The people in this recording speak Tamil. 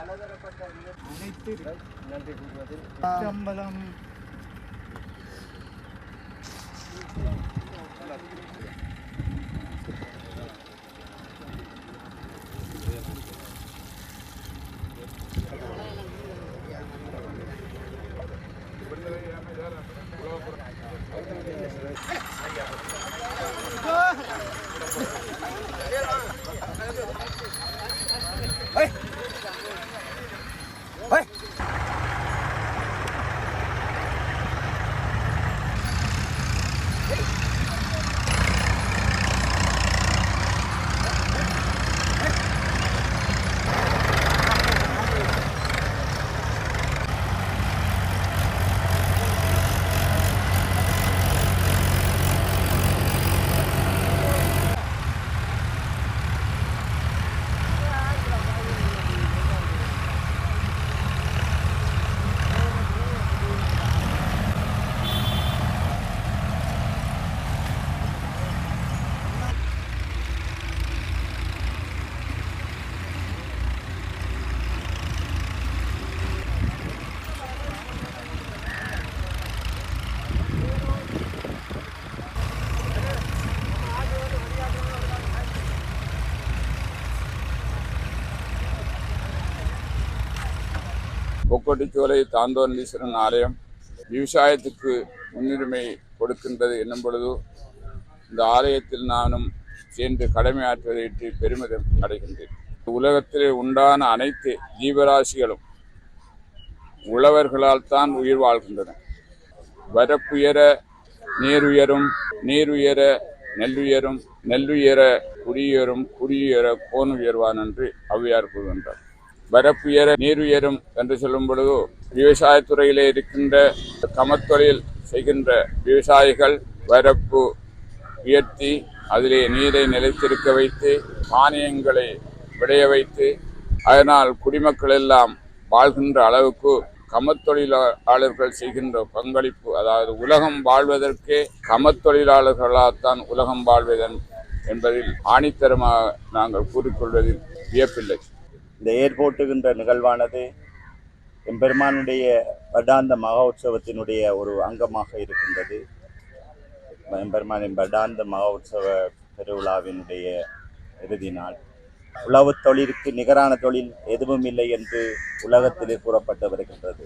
பலதரப்பட்ட அனைத்து நன்றி கூறுவது அம்பலம் பொக்கோட்டிச்சோலை தாந்தோன்னீஸ்வரன் ஆலயம் விவசாயத்துக்கு முன்னுரிமை கொடுக்கின்றது என்னும் பொழுது இந்த ஆலயத்தில் நானும் சேர்ந்து கடமையாற்றுவதையிட்டு பெருமிதம் அடைகின்றேன். உலகத்திலே உண்டான அனைத்து ஜீவராசிகளும் உழவர்களால் தான் உயிர் வாழ்கின்றன வரப்புயர நீருயரும் நீருயர நெல்லுயரும் நெல்லுயர குடியுயரும் குடியுயர கோன் உயர்வான் என்று அவ்வியார் கூறுகின்றார். வரப்புயர நீருயரும் என்று சொல்லும் பொழுது விவசாயத்துறையிலே இருக்கின்ற கமத்தொழில் செய்கின்ற விவசாயிகள் வரப்பு உயர்த்தி அதிலே நீரை நிலைத்திருக்க வைத்து மானியங்களை விளைய வைத்து அதனால் குடிமக்கள் எல்லாம் வாழ்கின்ற அளவுக்கு கமத்தொழிலாளர்கள் செய்கின்ற பங்களிப்பு அதாவது உலகம் வாழ்வதற்கே கமத்தொழிலாளர்களால்தான் உலகம் வாழ்வதன் என்பதில் ஆணித்தரமாக நாங்கள் கூறிக்கொள்வதில் வியப்பில்லை. இந்த ஏர்போர்ட்டுகின்ற நிகழ்வானது எம்பெருமானுடைய வருடாந்த மகோத்சவத்தினுடைய ஒரு அங்கமாக இருக்கின்றது. எம்பெருமானின் வருடாந்த உற்சவ பெருவிழாவினுடைய இறுதி நாள். உழவு தொழிலுக்கு நிகரான தொழில் எதுவும் இல்லை என்று உலகத்திலே கூறப்பட்டு வருகின்றது.